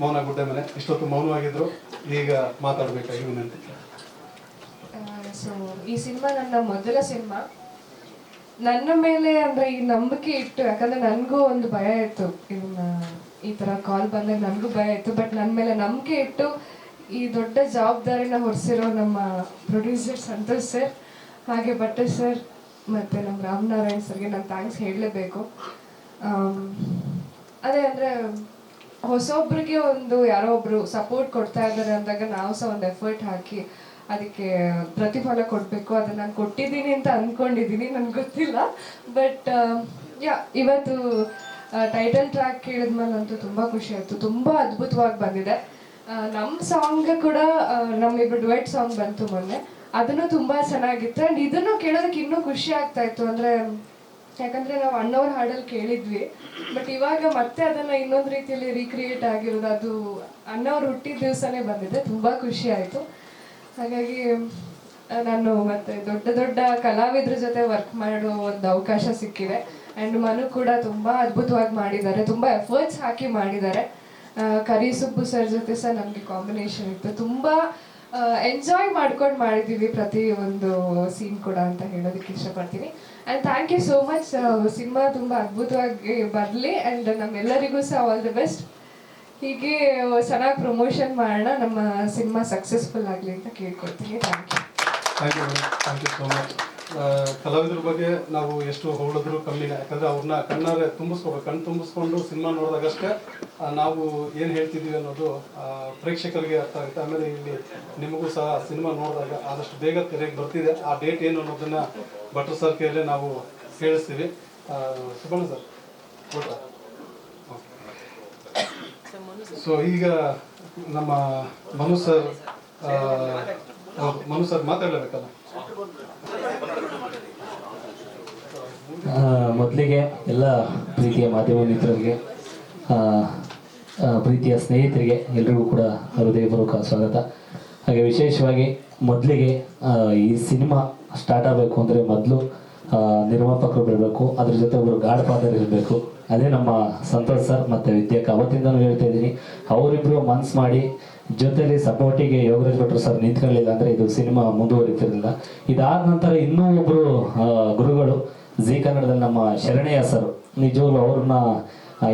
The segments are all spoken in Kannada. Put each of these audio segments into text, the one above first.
ಮೌನ ಗುಡ್ಡೆ ಮನೆ ಇಷ್ಟೊತ್ತು ಮೌನವಾಗಿದ್ರು, ಈಗ ಮಾತಾಡಬೇಕಾಗಿ ವಿನಂತಿ ಸೊ ಈ ಸಿನಿಮಾ ನನ್ನ ಮೊದಲ ಸಿನಿಮಾ. ನನ್ನ ಮೇಲೆ ಅಂದ್ರೆ ಈ ನಂಬಿಕೆ ಇಟ್ಟು, ಯಾಕಂದ್ರೆ ನನಗೂ ಒಂದು ಭಯ ಇತ್ತು. ಇವನ್ನ ಈ ತರ ಕಾಲ್ ಬಂದಾಗ ನನಗೂ ಭಯ ಇತ್ತು. ಬಟ್ ನನ್ನ ಮೇಲೆ ನಂಬಿಕೆ ಇಟ್ಟು, ಈ ದೊಡ್ಡ ಜವಾಬ್ದಾರಿನ ಹೊರಿಸಿರೋ ನಮ್ಮ ಪ್ರೊಡ್ಯೂಸರ್ ಸಂತೋಷ್ ಸರ್ ಹಾಗೆ ಬಟ್ಟೆ ಸರ್ ಮತ್ತೆ ನಮ್ಮ ರಾಮನಾರಾಯಣ್ ಸರ್ಗೆ ನಾನು ಥ್ಯಾಂಕ್ಸ್ ಹೇಳಲೇಬೇಕು. ಅದೇ ಅಂದ್ರೆ ಹೊಸೊಬ್ರಿಗೆ ಒಂದು ಯಾರೋ ಒಬ್ರು ಸಪೋರ್ಟ್ ಕೊಡ್ತಾ ಇದ್ದಾರೆ ಅಂದಾಗ ನಾವು ಸಹ ಒಂದು ಎಫರ್ಟ್ ಹಾಕಿ ಅದಕ್ಕೆ ಪ್ರತಿಫಲ ಕೊಡಬೇಕು. ಅದನ್ನ ನಾನು ಕೊಟ್ಟಿದ್ದೀನಿ ಅಂತ ಅಂದ್ಕೊಂಡಿದ್ದೀನಿ ನನಗೆ ಗೊತ್ತಿಲ್ಲ. ಬಟ್ ಯಾ ಇವತ್ತು ಟೈಟಲ್ ಟ್ರ್ಯಾಕ್ ಕೇಳಿದ್ಮೇಲೆ ಅಂತೂ ತುಂಬ ಖುಷಿ ಆಯಿತು. ತುಂಬ ಅದ್ಭುತವಾಗಿ ಬಂದಿದೆ. ನಮ್ಮ ಸಾಂಗ್ ಕೂಡ ನಮ್ಮ ನಮ್ಮಿಬ್ರು ಡುವೆಟ್ ಸಾಂಗ್ ಬಂತು ಮೊನ್ನೆ. ಅದನ್ನು ತುಂಬ ಚೆನ್ನಾಗಿತ್ತು. ಆ್ಯಂಡ್ ಇದನ್ನು ಕೇಳೋದಕ್ಕೆ ಇನ್ನೂ ಖುಷಿ ಆಗ್ತಾ ಇತ್ತು. ಅಂದರೆ ಯಾಕಂದ್ರೆ ನಾವು ಅಣ್ಣವ್ರ ಹಾಡಲ್ಲಿ ಕೇಳಿದ್ವಿ ಬಟ್ ಇವಾಗ ಮತ್ತೆ ಅದನ್ನ ಇನ್ನೊಂದು ರೀತಿಯಲ್ಲಿ ರೀಕ್ರಿಯೇಟ್ ಆಗಿರೋದು, ಅದು ಅಣ್ಣವ್ರ ಹುಟ್ಟಿದ ದಿವಸನೇ ಬಂದಿದೆ, ತುಂಬಾ ಖುಷಿ ಆಯ್ತು. ಹಾಗಾಗಿ, ನಾನು ಮತ್ತೆ ದೊಡ್ಡ ದೊಡ್ಡ ಕಲಾವಿದ್ರ ಜೊತೆ ವರ್ಕ್ ಮಾಡೋ ಒಂದು ಅವಕಾಶ ಸಿಕ್ಕಿದೆ. ಅಂಡ್ ಮನು ಕೂಡ ತುಂಬಾ ಅದ್ಭುತವಾಗಿ ಮಾಡಿದ್ದಾರೆ, ತುಂಬಾ ಎಫರ್ಟ್ಸ್ ಹಾಕಿ ಮಾಡಿದ್ದಾರೆ. ಕರಿ ಸುಬ್ಬು ಸರ್ ಜೊತೆ ಸಹ ನಮಗೆ ಕಾಂಬಿನೇಷನ್ ಇತ್ತು. ತುಂಬಾ ಎಂಜಾಯ್ ಮಾಡ್ಕೊಂಡು ಮಾಡಿದ್ದೀವಿ ಪ್ರತಿ ಒಂದು ಸೀನ್ ಕೂಡ ಅಂತ ಹೇಳೋದಕ್ಕೆ ಇಷ್ಟಪಡ್ತೀನಿ. And thank you so much cinema ತುಂಬ ಅದ್ಭುತವಾಗಿ ಬರಲಿ ಆ್ಯಂಡ್ ನಮ್ಮೆಲ್ಲರಿಗೂ ಸಹ ಆಲ್ ದಿ ಬೆಸ್ಟ್ ಹೀಗೆ ಚೆನ್ನಾಗಿ ಪ್ರಮೋಷನ್ ಮಾಡೋಣ, ನಮ್ಮ ಸಿನಿಮಾ ಸಕ್ಸಸ್ಫುಲ್ ಆಗಲಿ ಅಂತ you thank you thank you so much ಕಲಾವಿದ್ರ ಬಗ್ಗೆ ನಾವು ಎಷ್ಟು ಹೊಗಳಿದ್ರು ಕಮ್ಮಿನೇ. ಯಾಕಂದ್ರೆ ಅವ್ರನ್ನ ಕಣ್ಣಾರೆ ತುಂಬಿಸ್ಕೋಬೇಕು. ಕಣ್ಣು ತುಂಬಿಸ್ಕೊಂಡು ಸಿನಿಮಾ ನೋಡಿದಾಗಷ್ಟೇ ನಾವು ಏನು ಹೇಳ್ತಿದ್ದೀವಿ ಅನ್ನೋದು ಪ್ರೇಕ್ಷಕರಿಗೆ ಅರ್ಥ ಆಗುತ್ತೆ. ಆಮೇಲೆ ಇಲ್ಲಿ ನಿಮಗೂ ಸಹ ಸಿನಿಮಾ ನೋಡಿದಾಗ ಆದಷ್ಟು ಬೇಗ ತೆರೆಗೆ ಬರ್ತಿದೆ. ಆ ಡೇಟ್ ಏನು ಅನ್ನೋದನ್ನ ಭಟ್ರ ಸರ್ ಕೈಯಲ್ಲೇ ನಾವು ಕೇಳಿಸ್ತೀವಿ. ಸುಬಣ್ಣ ಸರ್ ಊಟ ಸೊ ಈಗ ನಮ್ಮ ಮನು ಸರ್ ಮನು ಸರ್ ಮಾತಾಡಲೇಬೇಕಲ್ಲ? ಮೊದಲಿಗೆ ಎಲ್ಲ ಪ್ರೀತಿಯ ಮಾಧ್ಯಮ ಮಿತ್ರರಿಗೆ ಪ್ರೀತಿಯ ಸ್ನೇಹಿತರಿಗೆ ಎಲ್ರಿಗೂ ಕೂಡ ಹೃದಯಪೂರ್ವಕ ಸ್ವಾಗತ. ಹಾಗೆ ವಿಶೇಷವಾಗಿ ಮೊದಲಿಗೆ ಈ ಸಿನಿಮಾ ಸ್ಟಾರ್ಟ್ ಆಗಬೇಕು ಅಂದರೆ ಮೊದಲು ನಿರ್ಮಾಪಕರು ಬರಬೇಕು, ಅದ್ರ ಜೊತೆ ಒಬ್ಬರು ಗಾಡ್ ಫಾದರ್ ಇರಬೇಕು. ಅದೇ ನಮ್ಮ ಸಂತೋಷ್ ಸರ್ ಮತ್ತು ವಿದ್ಯಾಕ್ ಅವತ್ತಿಂದನೂ ಹೇಳ್ತಾ ಇದ್ದೀನಿ. ಅವರಿಬ್ಬರು ಮನ್ಸು ಮಾಡಿ ಜೊತೆಲಿ ಸಪೋರ್ಟಿಗೆ ಯೋಗರಾಜ್ ಭಟ್ರು ಸರ್ ನಿಂತ್ಕೊಳ್ಳಿಲ್ಲ ಅಂದರೆ ಇದು ಸಿನಿಮಾ ಮುಂದುವರಿತಿರಲಿಲ್ಲ. ಇದಾದ ನಂತರ ಇನ್ನೂ ಒಬ್ಬರು ಗುರುಗಳು ಜಿ ಕನ್ನಡದಲ್ಲಿ ನಮ್ಮ ಶರಣಯ್ಯ ಸರ್ ನಿಜವಾಗ್ಲೂ ಅವ್ರನ್ನ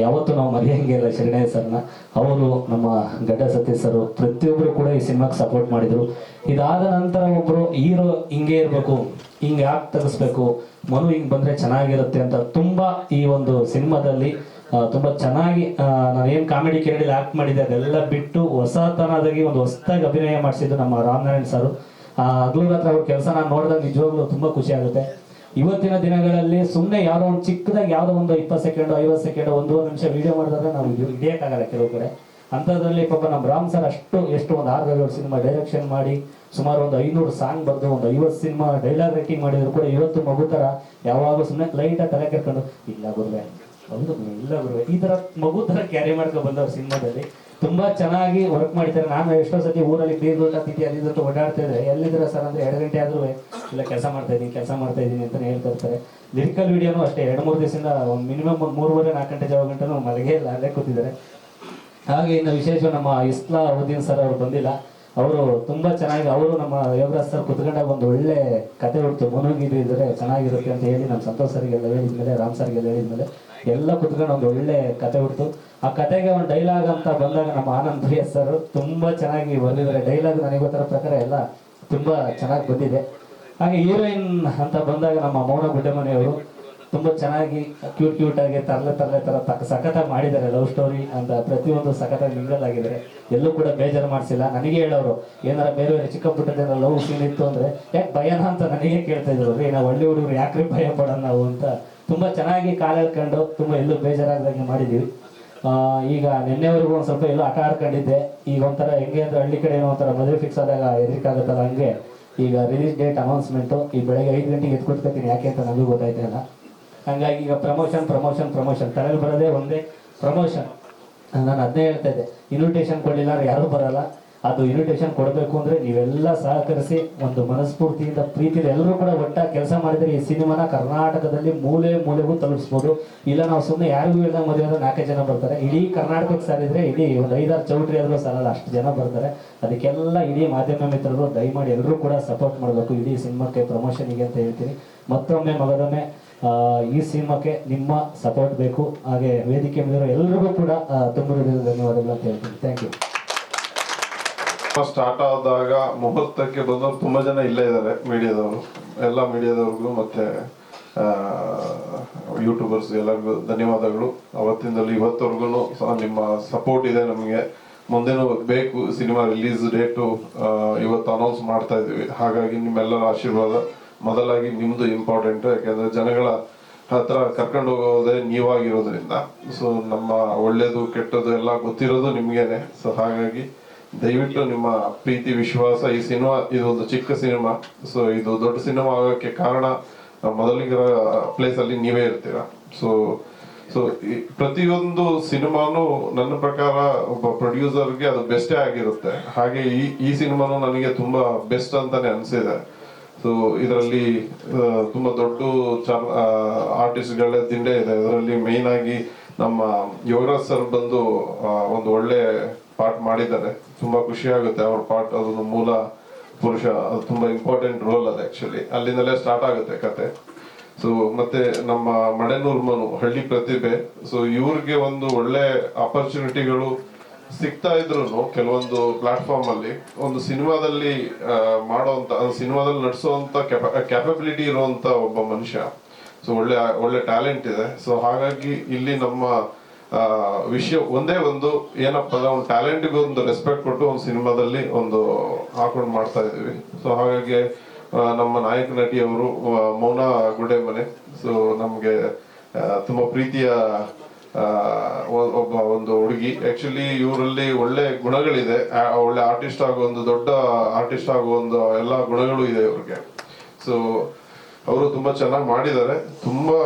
ಯಾವತ್ತು ನಾವು ಮರೆಯಂಗೆ ಇಲ್ಲ ಶರಣಯ್ಯ ಸರ್ನ. ಅವರು ನಮ್ಮ ಗಡ್ಡ ಸತೀಶ್ ಸರ್ ಪ್ರತಿಯೊಬ್ಬರು ಕೂಡ ಈ ಸಿನಿಮಾಗೆ ಸಪೋರ್ಟ್ ಮಾಡಿದ್ರು. ಇದಾದ ನಂತರ ಒಬ್ಬರು ಹೀರೋ ಹಿಂಗೆ ಇರಬೇಕು, ಹಿಂಗೆ ಯಾಕೆ ತೆಗಿಸ್ಬೇಕು ಮನು ಹಿಂಗೆ ಬಂದ್ರೆ ಚೆನ್ನಾಗಿರುತ್ತೆ ಅಂತ ತುಂಬಾ ಈ ಒಂದು ಸಿನಿಮಾದಲ್ಲಿ ತುಂಬ ಚೆನ್ನಾಗಿ ನಾನು ಏನು ಕಾಮಿಡಿ ಕೇರಳಿ ಆಕ್ಟ್ ಮಾಡಿದ್ದೆ, ಅದೆಲ್ಲ ಬಿಟ್ಟು ಹೊಸತನದಾಗಿ ಒಂದು ಹೊಸದಾಗಿ ಅಭಿನಯ ಮಾಡಿಸಿದ್ದು ನಮ್ಮ ರಾಮನಾರಾಯಣ್ ಸರ್. ಹಗ್ಲು ಹತ್ರ ಅವ್ರ ಕೆಲಸ ನಾನು ನೋಡಿದಾಗ ನಿಜವಾಗ್ಲೂ ತುಂಬಾ ಖುಷಿ ಆಗುತ್ತೆ. ಇವತ್ತಿನ ದಿನಗಳಲ್ಲಿ ಸುಮ್ಮನೆ ಯಾರೋ ಒಂದು ಚಿಕ್ಕದಾಗಿ ಯಾವುದೋ ಒಂದು ಇಪ್ಪತ್ತು ಸೆಕೆಂಡ್, ಐವತ್ತು ಸೆಕೆಂಡ್, ಒಂದು ನಿಮಿಷ ವಿಡಿಯೋ ಮಾಡಿದ್ರೆ ನಾವು ಹಿಡಿಯೋಕ್ಕಾಗಲ್ಲ ಕೆಲವು ಕಡೆ. ಅಂಥದ್ರಲ್ಲಿ ಪಾಪ ನಮ್ಮ ರಾಮ್ ಸರ್ ಅಷ್ಟು, ಎಷ್ಟು ಒಂದು ಆರು ಏಳು ಸಿನಿಮಾ ಡೈರೆಕ್ಷನ್ ಮಾಡಿ, ಸುಮಾರು ಒಂದು ಐನೂರು ಸಾಂಗ್ ಬರೆದು, ಒಂದು ಐವತ್ತು ಸಿನಿಮಾ ಡೈಲಾಗ್ ರೈಟಿಂಗ್ ಮಾಡಿದ್ರು ಕೂಡ ಇವತ್ತು ಮಗು ಥರ ಯಾವಾಗಲೂ ಸುಮ್ಮನೆ ಲೈಟಾಗಿ ತಲೆ ಕೆರ್ಕೊಂಡು ಇಲ್ಲ ಗುರುವೆ. ಹೌದು ಇಲ್ಲ ಗುರುವೆ. ಈ ಥರ ಮಗು ಥರ ಕ್ಯಾರಿ ಮಾಡ್ಕೊಂಡು ಬಂದವ್ರು ಸಿನಿಮಾದಲ್ಲಿ. ತುಂಬಾ ಚೆನ್ನಾಗಿ ವರ್ಕ್ ಮಾಡ್ತಾರೆ ನಾನು ಎಷ್ಟೋ ಸತಿ ಊರಲ್ಲಿ ಬೀರ್ ತಿಥಿ ಅಲ್ಲಿ ಜೊತೆ ಅಂತ ಓಡಾಡ್ತಾ ಇದ್ರೆ ಎಲ್ಲಿದ್ದೀರಾ ಸರ್ ಅಂದ್ರೆ ಎರಡು ಗಂಟೆ ಆದ್ರೂ ಇಲ್ಲ, ಕೆಲಸ ಮಾಡ್ತಾ ಇದ್ದೀನಿ, ಕೆಲಸ ಮಾಡ್ತಾ ಇದ್ದೀನಿ ಅಂತಾನೆ ಹೇಳ್ತಾ ಇರ್ತಾರೆ. ಲಿರಿಕಲ್ ವಿಡಿಯೋನು ಅಷ್ಟೇ, ಎರಡು ಮೂರು ದಿವಸದಿಂದ ಒಂದು ಮಿನಿಮಮ್ ಮೂರುವರೆ, ನಾಲ್ಕು ಗಂಟೆ ಜಾವ ಗಂಟೆನೂ ಮಲಗೇ ಇಲ್ಲ, ಅಲ್ಲೇ ಕೂತಿದ್ದಾರೆ. ಹಾಗೆ ಇನ್ನು ವಿಶೇಷ ನಮ್ಮ ಇಸ್ಲಾ ಉದ್ದೀನ್ ಸರ್ ಅವರು ಬಂದಿಲ್ಲ. ಅವರು ತುಂಬಾ ಚೆನ್ನಾಗಿ, ಅವರು ನಮ್ಮ ಯೋಗರಾಜ್ ಸರ್ ಕುತ್ಕೊಂಡಾಗ ಒಂದು ಒಳ್ಳೆ ಕತೆ ಹುಡ್ತು ಮುನುಗಿದ್ರು ಇದ್ರೆ ಚೆನ್ನಾಗಿರುತ್ತೆ ಅಂತ ಹೇಳಿ ನಮ್ಮ ಸಂತೋಷ್ ಸರ್ಗೆಲ್ಲ ಹೇಳಿದ್ಮೇಲೆ, ರಾಮ್ ಸರ್ಗೆಲ್ಲ ಹೇಳಿದ್ಮೇಲೆ ಎಲ್ಲ ಕುತ್ಕೊಂಡು ಒಂದು ಒಳ್ಳೆ ಕತೆ ಹುಡ್ತು ಆ ಕತೆಗೆ ಒಂದು ಡೈಲಾಗ್ ಅಂತ ಬಂದಾಗ ನಮ್ಮ ಆನಂದ್ ಪ್ರಿಯ ಸರ್ ತುಂಬಾ ಚೆನ್ನಾಗಿ ಬಂದಿದ್ದಾರೆ ಡೈಲಾಗ್ ನನಗೆ ಗೊತ್ತಿರೋ ಪ್ರಕಾರ ಎಲ್ಲ ತುಂಬಾ ಚೆನ್ನಾಗಿ ಬಂದಿದೆ. ಹಾಗೆ ಹೀರೋಯಿನ್ ಅಂತ ಬಂದಾಗ ನಮ್ಮ ಮೌನ ಗುಡ್ಡೆಮನೆಯವರು ತುಂಬಾ ಚೆನ್ನಾಗಿ ಕ್ಯೂಟ್ ಕ್ಯೂಟ್ ಆಗಿ ತರಲೆ ತರಲೆ ತರ ಸಖತ್ತಾಗಿ ಮಾಡಿದ್ದಾರೆ ಲವ್ ಸ್ಟೋರಿ ಅಂತ ಪ್ರತಿಯೊಂದು ಸಖತ್ತಾಗಿ ಮಿಂಗಲ್ ಆಗಿದ್ದಾರೆ. ಎಲ್ಲೂ ಕೂಡ ಬೇಜಾರು ಮಾಡಿಸಿಲ್ಲ. ನನಗೆ ಹೇಳೋರು ಏನಾರ ಬೇರೆ ಚಿಕ್ಕ ಪುಟ್ಟದೇನಾರ ಲವ್ ಸೀನ್ ಇತ್ತು ಅಂದ್ರೆ ಯಾಕೆ ಭಯನ ಅಂತ ನನಗೆ ಕೇಳ್ತಾ ಇದ್ರು. ರೀ ನಾವು ಒಳ್ಳೆ ಹುಡುಗರು ಯಾಕ್ರಿ ಭಯ ಪಡೋಣ ನಾವು? ಅಂತ ತುಂಬಾ ಚೆನ್ನಾಗಿ ಕಾಲ ಹೇಳ್ಕೊಂಡು ತುಂಬಾ ಎಲ್ಲೂ ಬೇಜಾರಾಗ್ದಂಗೆ ಮಾಡಿದೀವಿ ಆ, ಈಗ ನಿನ್ನೆವರೆಗೂ ಒಂದು ಸ್ವಲ್ಪ ಎಲ್ಲೂ ಆಟ ಆಡ್ಕೊಂಡಿದ್ದೆ ಈಗ ಒಂಥರ ಹೆಂಗೆ ಅಂದ್ರೆ ಹಳ್ಳಿ ಕಡೆ ಏನೋ ಒಂಥರ ಮದುವೆ ಫಿಕ್ಸ್ ಆದಾಗ ಹೆದರಿಕಾಗುತ್ತಲ್ಲ ಹಂಗೆ. ಈಗ ರಿಲೀಸ್ ಡೇಟ್ ಅನೌನ್ಸ್ಮೆಂಟು ಈ ಬೆಳಗ್ಗೆ ಐದು ಗಂಟೆಗೆ ಎತ್ಕೊಡ್ತೀನಿ ಯಾಕೆ ಅಂತ ನನಗೂ ಗೊತ್ತಾಯ್ತಿಲ್ಲ ಹಂಗಾಗಿ ಈಗ ಪ್ರಮೋಷನ್ ಪ್ರಮೋಷನ್ ಪ್ರಮೋಷನ್ ತಲೆಯಲ್ಲಿ ಬರೋದೇ ಒಂದೇ ಪ್ರಮೋಷನ್ ನಾನು ಅದನ್ನೇ ಹೇಳ್ತಾ ಇದ್ದೆ. ಇನ್ವಿಟೇಷನ್ ಕೊಡಲಿಲ್ಲ ಯಾರೂ ಬರಲ್ಲ. ಅದು ಇನ್ವಿಟೇಷನ್ ಕೊಡಬೇಕು ಅಂದರೆ ನೀವೆಲ್ಲ ಸಹಕರಿಸಿ ಒಂದು ಮನಸ್ಫೂರ್ತಿಯಿಂದ ಪ್ರೀತಿಯಿಂದ ಎಲ್ಲರೂ ಕೂಡ ಒಟ್ಟಾಗಿ ಕೆಲಸ ಮಾಡಿದರೆ ಈ ಸಿನಿಮಾನ ಕರ್ನಾಟಕದಲ್ಲಿ ಮೂಲೆ ಮೂಲೆಗೂ ತಲುಪಿಸ್ಬೋದು. ಇಲ್ಲ ನಾವು ಸುಮ್ಮನೆ ಯಾರಿಗೂ ಇಲ್ಲ ಮದುವೆ ಆದರೆ ನಾಲ್ಕೇ ಜನ ಬರ್ತಾರೆ. ಇಡೀ ಕರ್ನಾಟಕಕ್ಕೆ ಸಾರಿದ್ರೆ ಇಡೀ ಒಂದು ಐದಾರು ಚೌಟ್ರಿ ಆದರೂ ಸಾಲಲ್ಲ, ಅಷ್ಟು ಜನ ಬರ್ತಾರೆ. ಅದಕ್ಕೆಲ್ಲ ಇಡೀ ಮಾಧ್ಯಮ ಮಿತ್ರರು ದಯಮಾಡಿ ಎಲ್ಲರೂ ಕೂಡ ಸಪೋರ್ಟ್ ಮಾಡಬೇಕು. ಇಡೀ ಸಿನಿಮಾಕ್ಕೆ ಪ್ರಮೋಷನಿಗೆ ಅಂತ ಹೇಳ್ತೀನಿ. ಮತ್ತೊಮ್ಮೆ ಮಗದೊಮ್ಮೆ ಈ ಸಿನಿಮಾಕ್ಕೆ ನಿಮ್ಮ ಸಪೋರ್ಟ್ ಬೇಕು. ಹಾಗೆ ವೇದಿಕೆ ಮೇಲಿರೋ ಎಲ್ಲರಿಗೂ ಕೂಡ ತುಂಬ ಧನ್ಯವಾದಗಳು ಅಂತ ಹೇಳ್ತೀನಿ. ಥ್ಯಾಂಕ್ ಯು ಸ್ಟಾರ್ಟ್ ಆದಾಗ ಮುಹೂರ್ತಕ್ಕೆ ಬಂದವರು ತುಂಬ ಜನ ಇಲ್ಲೇ ಇದ್ದಾರೆ ಮೀಡಿಯಾದವರು. ಎಲ್ಲ ಮೀಡಿಯಾದವ್ರಿಗೂ ಮತ್ತೆ ಯೂಟ್ಯೂಬರ್ಸ್ ಎಲ್ಲರಿಗೂ ಧನ್ಯವಾದಗಳು. ಅವತ್ತಿಂದಲೂ ಇವತ್ತವರೆಗೂ ನಿಮ್ಮ ಸಪೋರ್ಟ್ ಇದೆ ನಮಗೆ. ಮುಂದೆನೂ ಬೇಕು ಸಿನಿಮಾ ರಿಲೀಸ್ ಡೇಟು ಇವತ್ತು ಅನೌನ್ಸ್ ಮಾಡ್ತಾ ಇದ್ದೀವಿ. ಹಾಗಾಗಿ ನಿಮ್ಮೆಲ್ಲರ ಆಶೀರ್ವಾದ. ಮೊದಲಾಗಿ ನಿಮ್ದು ಇಂಪಾರ್ಟೆಂಟ್ ಯಾಕಂದ್ರೆ ಜನಗಳ ಹತ್ರ ಕರ್ಕೊಂಡು ಹೋಗೋದೇ ನೀವಾಗಿರೋದ್ರಿಂದ. ಸೊ ನಮ್ಮ ಒಳ್ಳೇದು ಕೆಟ್ಟದ್ದು ಎಲ್ಲ ಗೊತ್ತಿರೋದು ನಿಮ್ಗೇನೆ. ಸೊ ಹಾಗಾಗಿ ದಯವಿಟ್ಟು ನಿಮ್ಮ ಪ್ರೀತಿ, ವಿಶ್ವಾಸ, ಈ ಸಿನಿಮಾ, ಇದೊಂದು ಚಿಕ್ಕ ಸಿನಿಮಾ. ಸೊ ಇದು ದೊಡ್ಡ ಸಿನಿಮಾ ಆಗೋಕ್ಕೆ ಕಾರಣ ಮೊದಲಿಗರ ಪ್ಲೇಸ್ ಅಲ್ಲಿ ನೀವೇ ಇರ್ತೀರಾ. ಸೊ ಸೊ ಪ್ರತಿಯೊಂದು ಸಿನಿಮಾನು ನನ್ನ ಪ್ರಕಾರ ಒಬ್ಬ ಪ್ರೊಡ್ಯೂಸರ್ಗೆ ಅದು ಬೆಸ್ಟೇ ಆಗಿರುತ್ತೆ ಹಾಗೆ ಈ ಈ ಸಿನಿಮಾನು ನನಗೆ ತುಂಬಾ ಬೆಸ್ಟ್ ಅಂತಾನೆ ಅನ್ಸಿದೆ. ಸೊ ಇದರಲ್ಲಿ ತುಂಬಾ ದೊಡ್ಡ ಆರ್ಟಿಸ್ಟ್ಗಳೇ ದಿಂಡೆ ಇದೆ. ಇದರಲ್ಲಿ ಮೇನ್ ಆಗಿ ನಮ್ಮ ಯೋಗರಾಜ್ ಸರ್ ಬಂದು ಒಂದು ಒಳ್ಳೆ ಪಾರ್ಟ್ ಮಾಡಿದ್ದಾರೆ. ತುಂಬಾ ಖುಷಿ ಆಗುತ್ತೆ ಅವ್ರ ಪಾರ್ಟ್ ಅದೊಂದು ಮೂಲ ಪುರುಷ, ಅದು ತುಂಬಾ ಇಂಪಾರ್ಟೆಂಟ್ ರೋಲ್ ಅದು ಆಕ್ಚುಲಿ ಅಲ್ಲಿಂದಲೇ ಸ್ಟಾರ್ಟ್ ಆಗುತ್ತೆ ಕತೆ. ಸೊ ಮತ್ತೆ ನಮ್ಮ ಮಡೆನೂರ್ ಮನು, ಹಳ್ಳಿ ಪ್ರತಿಭೆ. ಸೊ ಇವ್ರಿಗೆ ಒಂದು ಒಳ್ಳೆ ಆಪರ್ಚುನಿಟಿಗಳು ಸಿಗ್ತಾ ಇದ್ರು ಕೆಲವೊಂದು ಪ್ಲಾಟ್ಫಾರ್ಮ್ ಅಲ್ಲಿ ಒಂದು ಸಿನಿಮಾದಲ್ಲಿ ಮಾಡುವಂತ ಸಿನಿಮಾದಲ್ಲಿ ನಡೆಸುವಂತ ಕ್ಯಾಪಬಿಲಿಟಿ ಇರುವಂತ ಒಬ್ಬ ಮನುಷ್ಯ. ಸೊ ಒಳ್ಳೆ ಒಳ್ಳೆ ಟ್ಯಾಲೆಂಟ್ ಇದೆ. ಸೊ ಹಾಗಾಗಿ ಇಲ್ಲಿ ನಮ್ಮ ವಿಷಯ ಒಂದೇ ಒಂದು, ಏನಪ್ಪ ಅಂದ್ರೆ ಒಂದು ಟ್ಯಾಲೆಂಟ್ಗೆ ಒಂದು ರೆಸ್ಪೆಕ್ಟ್ ಕೊಟ್ಟು ಒಂದು ಸಿನಿಮಾದಲ್ಲಿ ಒಂದು ಹಾಕೊಂಡು ಮಾಡ್ತಾ ಇದ್ದೀವಿ. ಸೊ ಹಾಗಾಗಿ ನಮ್ಮ ನಾಯಕ ನಟಿಯವರು ಮೌನ ಗುಡೆ ಮನೆ ಸೊ ನಮಗೆ ತುಂಬ ಪ್ರೀತಿಯ ಒಬ್ಬ ಒಂದು ಹುಡುಗಿ. ಆಕ್ಚುಲಿ ಇವರಲ್ಲಿ ಒಳ್ಳೆ ಗುಣಗಳಿದೆ. ಒಳ್ಳೆ ಆರ್ಟಿಸ್ಟ್ ಆಗೋ ಒಂದು ದೊಡ್ಡ ಆರ್ಟಿಸ್ಟ್ ಆಗೋ ಒಂದು ಎಲ್ಲ ಗುಣಗಳು ಇದೆ ಇವ್ರಿಗೆ. ಸೊ ಅವರು ತುಂಬಾ ಚೆನ್ನಾಗಿ ಮಾಡಿದ್ದಾರೆ. ತುಂಬಾ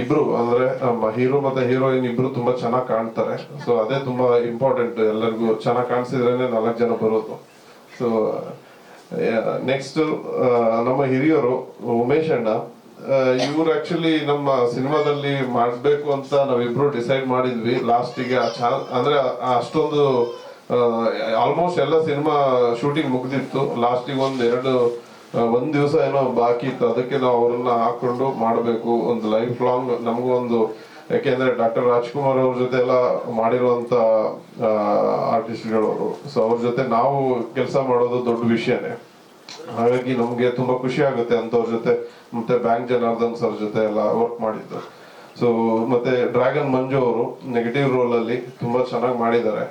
ಇಬ್ರು, ಅಂದ್ರೆ ನಮ್ಮ ಹೀರೋ ಮತ್ತೆ ಹೀರೋಯಿನ್ ಇಬ್ರು ತುಂಬಾ ಚೆನ್ನಾಗಿ ಕಾಣ್ತಾರೆ. ಸೊ ಅದೇ ತುಂಬಾ ಇಂಪಾರ್ಟೆಂಟ್ ಎಲ್ಲರಿಗೂ ಚೆನ್ನಾಗಿ ಕಾಣಿಸಿದ್ರೇನೆ ನಾಲ್ಕು ಜನ ಬರೋದು. ಸೊ ನೆಕ್ಸ್ಟ್ ನಮ್ಮ ಹಿರಿಯರು ಉಮೇಶ್ ಅಣ್ಣ. ಇವ್ರು ಆಕ್ಚುಲಿ ನಮ್ಮ ಸಿನಿಮಾದಲ್ಲಿ ಮಾಡಬೇಕು ಅಂತ ನಾವಿಬ್ರು ಡಿಸೈಡ್ ಮಾಡಿದ್ವಿ. ಲಾಸ್ಟಿಗೆ ಆ ಚಾನ್, ಅಂದ್ರೆ ಅಷ್ಟೊಂದು ಆಲ್ಮೋಸ್ಟ್ ಎಲ್ಲ ಸಿನಿಮಾ ಶೂಟಿಂಗ್ ಮುಗ್ದಿತ್ತು. ಲಾಸ್ಟಿಗೆ ಒಂದು ಎರಡು ಒಂದು ದಿವಸ ಏನೋ ಬಾಕಿ ಇತ್ತು. ಅದಕ್ಕೆ ನಾವು ಅವ್ರನ್ನ ಹಾಕೊಂಡು ಮಾಡಬೇಕು. ಒಂದು ಲೈಫ್ ಲಾಂಗ್ ನಮಗೂ ಒಂದು ಯಾಕೆಂದ್ರೆ ಡಾಕ್ಟರ್ ರಾಜ್ಕುಮಾರ್ ಅವ್ರ ಜೊತೆ ಎಲ್ಲ ಮಾಡಿರುವಂತ ಆರ್ಟಿಸ್ಟ್ಗಳು ಅವರು. ಸೊ ಅವ್ರ ಜೊತೆ ನಾವು ಕೆಲಸ ಮಾಡೋದು ದೊಡ್ಡ ವಿಷಯನೇ. ಹಾಗಾಗಿ ನಮ್ಗೆ ತುಂಬಾ ಖುಷಿ ಆಗುತ್ತೆ ಅಂತವ್ರ ಜೊತೆ, ಮತ್ತೆ ಬ್ಯಾಂಕ್ ಜನಾರ್ದನ್ ಸರ್ ಜೊತೆ ಎಲ್ಲ ವರ್ಕ್ ಮಾಡಿದ್ದು. ಸೊ ಮತ್ತೆ ಡ್ರ್ಯಾಗನ್ ಮಂಜು ಅವರು ನೆಗೆಟಿವ್ ರೋಲ್ ಅಲ್ಲಿ ತುಂಬಾ ಚೆನ್ನಾಗಿ ಮಾಡಿದ್ದಾರೆ.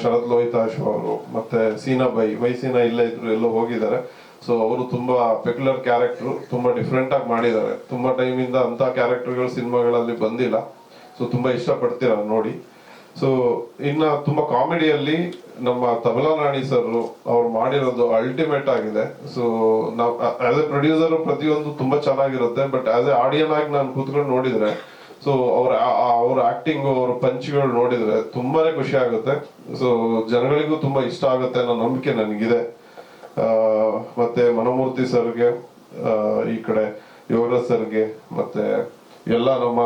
ಶರತ್ ಲೋಹಿತಾಶ್ ಅವರು, ಮತ್ತೆ ಸೀನಾ ಬೈ, ವೈ ಸೀನಾ ಇಲ್ಲೇ ಇದ್ರು ಎಲ್ಲೋ ಹೋಗಿದ್ದಾರೆ. ಸೊ ಅವರು ತುಂಬಾ ಪೆಕ್ಯುಲರ್ ಕ್ಯಾರೆಕ್ಟರ್ ತುಂಬಾ ಡಿಫ್ರೆಂಟ್ ಆಗಿ ಮಾಡಿದ್ದಾರೆ. ತುಂಬಾ ಟೈಮ್ ಇಂದ ಅಂತ ಕ್ಯಾರೆಕ್ಟರ್ಗಳು ಸಿನಿಮಾಗಳಲ್ಲಿ ಬಂದಿಲ್ಲ. ಸೊ ತುಂಬಾ ಇಷ್ಟಪಡ್ತೀರಾ ನೋಡಿ. ಸೊ ಇನ್ನ ತುಂಬಾ ಕಾಮಿಡಿಯಲ್ಲಿ ನಮ್ಮ ತಬಲಾ ರಾಣಿ ಸರ್ ಅವ್ರು ಮಾಡಿರೋದು ಅಲ್ಟಿಮೇಟ್ ಆಗಿದೆ. ಸೊ ನಾವು ಆಸ್ ಎ ಪ್ರೊಡ್ಯೂಸರ್ ಪ್ರತಿಯೊಂದು ತುಂಬಾ ಚೆನ್ನಾಗಿರುತ್ತೆ ಬಟ್ ಆಸ್ ಎ ಆಡಿಯನ್ ಆಗಿ ನಾನು ಕೂತ್ಕೊಂಡು ನೋಡಿದ್ರೆ ಸೊ ಅವ್ರ ಅವ್ರ ಆಕ್ಟಿಂಗ್ ಅವ್ರ ಪಂಚ್ಗಳು ನೋಡಿದ್ರೆ ತುಂಬಾನೇ ಖುಷಿ ಆಗುತ್ತೆ. ಸೊ ಜನಗಳಿಗೂ ತುಂಬಾ ಇಷ್ಟ ಆಗುತ್ತೆ ಅನ್ನೋ ನಂಬಿಕೆ ನನಗಿದೆ. ಮತ್ತೆ ಮನಮೂರ್ತಿ ಸರ್ಗೆ ಈ ಕಡೆ ಯೋಗರಾಜ್ ಸರ್ಗೆ, ಮತ್ತೆ ಎಲ್ಲ ನಮ್ಮ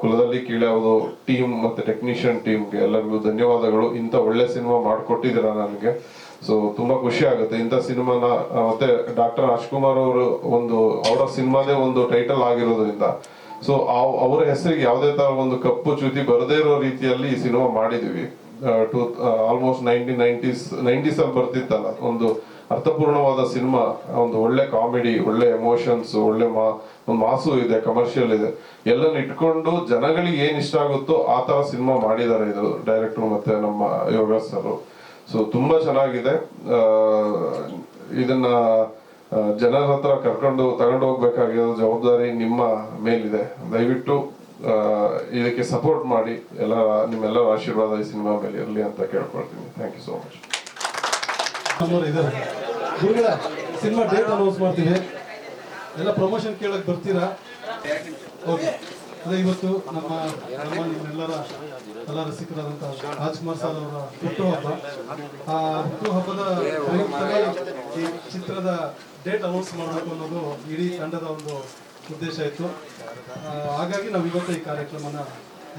ಕುಲದಲ್ಲಿ ಕೀಳ್ಯಾವುದು ಟೀಮ್ ಮತ್ತೆ ಟೆಕ್ನಿಷಿಯನ್ ಟೀಮ್ಗೆ ಎಲ್ಲರಿಗೂ ಧನ್ಯವಾದಗಳು. ಇಂಥ ಒಳ್ಳೆ ಸಿನಿಮಾ ಮಾಡಿಕೊಟ್ಟಿದ್ದೀರಾ ನನಗೆ. ಸೊ ತುಂಬಾ ಖುಷಿ ಆಗುತ್ತೆ. ಇಂಥ ಸಿನಿಮಾನ ಮತ್ತೆ ಡಾಕ್ಟರ್ ರಾಜ್ಕುಮಾರ್ ಅವರು ಒಂದು, ಅವರ ಸಿನಿಮಾದೇ ಒಂದು ಟೈಟಲ್ ಆಗಿರೋದ್ರಿಂದ. ಸೊ ಅವರ ಹೆಸರಿಗೆ ಯಾವುದೇ ತರ ಒಂದು ಕಪ್ಪು ಚ್ಯುತಿ ಬರದೇ ಇರೋ ರೀತಿಯಲ್ಲಿ ಈ ಸಿನಿಮಾ ಮಾಡಿದೀವಿ to almost nineteen nineties nineties ಅಲ್ಲಿ ಬರ್ತಿತ್ತಲ್ಲ, ಒಂದು ಅರ್ಥಪೂರ್ಣವಾದ ಸಿನಿಮಾ, ಒಂದು ಒಳ್ಳೆ ಕಾಮಿಡಿ, ಒಳ್ಳೆ ಎಮೋಷನ್ಸ್ ಒಳ್ಳೆ ಮಾ, ಒಂದು ಮಾಸು ಇದೆ ಕಮರ್ಷಿಯಲ್ ಇದೆ. ಎಲ್ಲನ್ನ ಇಟ್ಕೊಂಡು ಜನಗಳಿಗೆ ಏನ್ ಇಷ್ಟ ಆಗುತ್ತೋ ಆ ತರ ಸಿನಿಮಾ ಮಾಡಿದ್ದಾರೆ ಇದು ಡೈರೆಕ್ಟರ್ ಮತ್ತೆ ನಮ್ಮ ಯೋಗ ಸರ್ ಸೊ ತುಂಬಾ ಚೆನ್ನಾಗಿದೆ. ಇದನ್ನ ಜನರ ಹತ್ರ ಕರ್ಕೊಂಡು ತಗೊಂಡು ಹೋಗ್ಬೇಕಾಗಿರೋ ಜವಾಬ್ದಾರಿ ನಿಮ್ಮ ಮೇಲಿದೆ. ದಯವಿಟ್ಟು ಇದಕ್ಕೆ ಸಪೋರ್ಟ್ ಮಾಡಿ. ಎಲ್ಲ, ನಿಮ್ಮೆಲ್ಲರ ಆಶೀರ್ವಾದ ಈ ಸಿನಿಮಾ ಮೇಲೆ ಇರಲಿ ಅಂತ ಕೇಳ್ಕೊಳ್ತೀನಿ. ಥ್ಯಾಂಕ್ ಯು ಸೋ ಮಚ್ ಗುರುಗಳ, ಸಿನಿಮಾ ಡೇಟ್ ಅನೌನ್ಸ್ ಮಾಡ್ತೀವಿ ಎಲ್ಲ ಪ್ರಮೋಷನ್ ಕೇಳಕ್ ಬರ್ತೀರಾ? ಓಕೆ. ಅದೇ ಇವತ್ತು ನಮ್ಮ ನಮ್ಮ ನಿಮ್ಮೆಲ್ಲರ ಎಲ್ಲ ರಸಿಕರಾದಂತಹ ರಾಜ್ಕುಮಾರ್ ಸರ್ ಅವರ ಹುಟ್ಟುಹಬ್ಬ ಆ ಹುಟ್ಟುಹಬ್ಬದ ಈ ಚಿತ್ರದ ಡೇಟ್ ಅನೌನ್ಸ್ ಮಾಡಬೇಕು ಅನ್ನೋದು ಇಡೀ ತಂಡದ ಒಂದು ಉದ್ದೇಶ ಇತ್ತು. ಹಾಗಾಗಿ ನಾವು ಇವತ್ತು ಈ ಕಾರ್ಯಕ್ರಮನ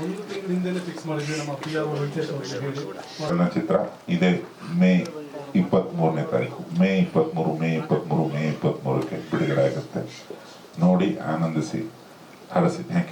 ಒಂದು ತಿಂಗಳ ಹಿಂದೆನೇ ಫಿಕ್ಸ್ ಮಾಡಿದ್ವಿ ನಮ್ಮ ಪಿ ಆರ್ ವೆಂಕಟೇಶ್ ಅವರಿಗೆ ಹೇಳಿ. ಚಲನಚಿತ್ರ. ಇದೇ ಮೇ ಇಪ್ಪತ್ತ್ ಮೂರನೇ ತಾರೀಕು ಮೇ ಇಪ್ಪತ್ತ್ಮೂರು ಮೇ ಇಪ್ಪತ್ತ್ಮೂರು ಮೇ ಇಪ್ಪತ್ತ್ಮೂರಕ್ಕೆ ಬಿಡುಗಡೆ ಆಗುತ್ತೆ. ನೋಡಿ, ಆನಂದಿಸಿ, ಹರಸಿ. ಥ್ಯಾಂಕ್